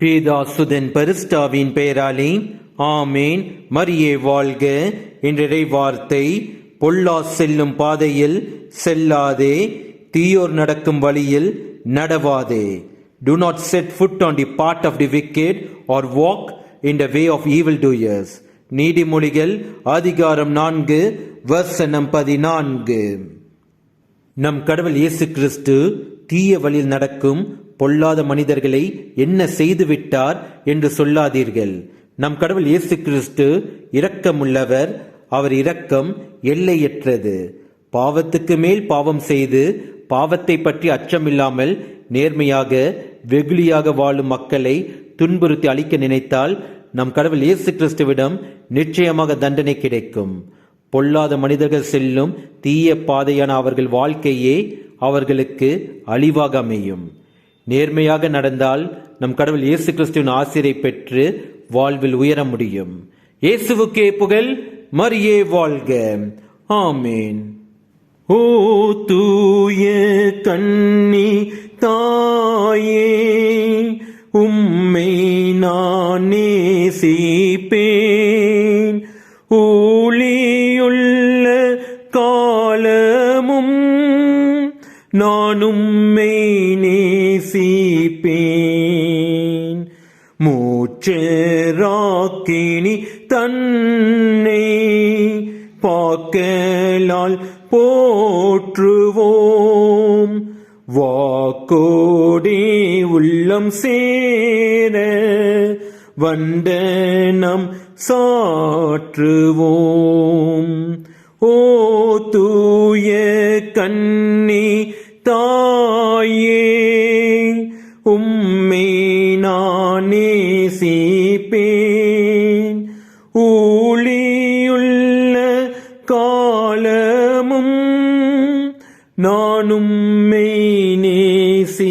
பேதாசுதன் பரிஸ்டாவின் பெயராலே ஆமேன் மரியே வாழ்க என்றரை வார்த்தை பொல்லா செல்லும் பாதையில் செல்லாதே தீயோர் நடக்கும் வழியில் நடவாதே. Do not set foot on the path of the wicked or walk in the way of evil doers நீதிமொழிகள் அதிகாரம் நான்கு வசனம் பதினான்கு. நம் கடவுள் இயேசு கிறிஸ்து தீய வழியில் நடக்கும் பொல்லாத மனிதர்களை என்ன செய்து விட்டார் என்று சொல்லாதீர்கள். நம் கடவுள் இயேசு கிறிஸ்து இரக்கமுள்ளவர். அவர் இரக்கம் எல்லையற்றது. பாவத்துக்கு மேல் பாவம் செய்து பாவத்தை பற்றி அச்சமில்லாமல் நேர்மையாக வெகுளியாக வாழும் மக்களை துன்புறுத்தி அழிக்க நினைத்தால் நம் கடவுள் இயேசு கிறிஸ்துவிடம் நிச்சயமாக தண்டனை கிடைக்கும். பொல்லாத மனிதர்கள் செல்லும் தீய பாதையான அவர்கள் வாழ்க்கையே அவர்களுக்கு அழிவாக அமையும். நேர்மையாக நடந்தால் நம் கடவுள் இயேசு கிறிஸ்துவின் ஆசிரியை பெற்று வாழ்வில் உயர முடியும். இயேசுவுக்கே புகழ் மரியே வாழ்க. ஆமேன். ஓ தூய கண்ணி தாயே உம்மை நான் நேசிப்பேன் ஊழியுள்ள நான் நேசிப்பேன். மூச்சராக்கினி தன்னை பாக்கலால் போற்றுவோம். வாக்கோடே உள்ளம் சேர வண்டனம் சாற்றுவோம். ஓ தூய கண்ணே தாயே உம்மை நான் நேசிப்பேன் ஊழியுள்ள காலமும் நானும் மெய் நேசிப்பேன்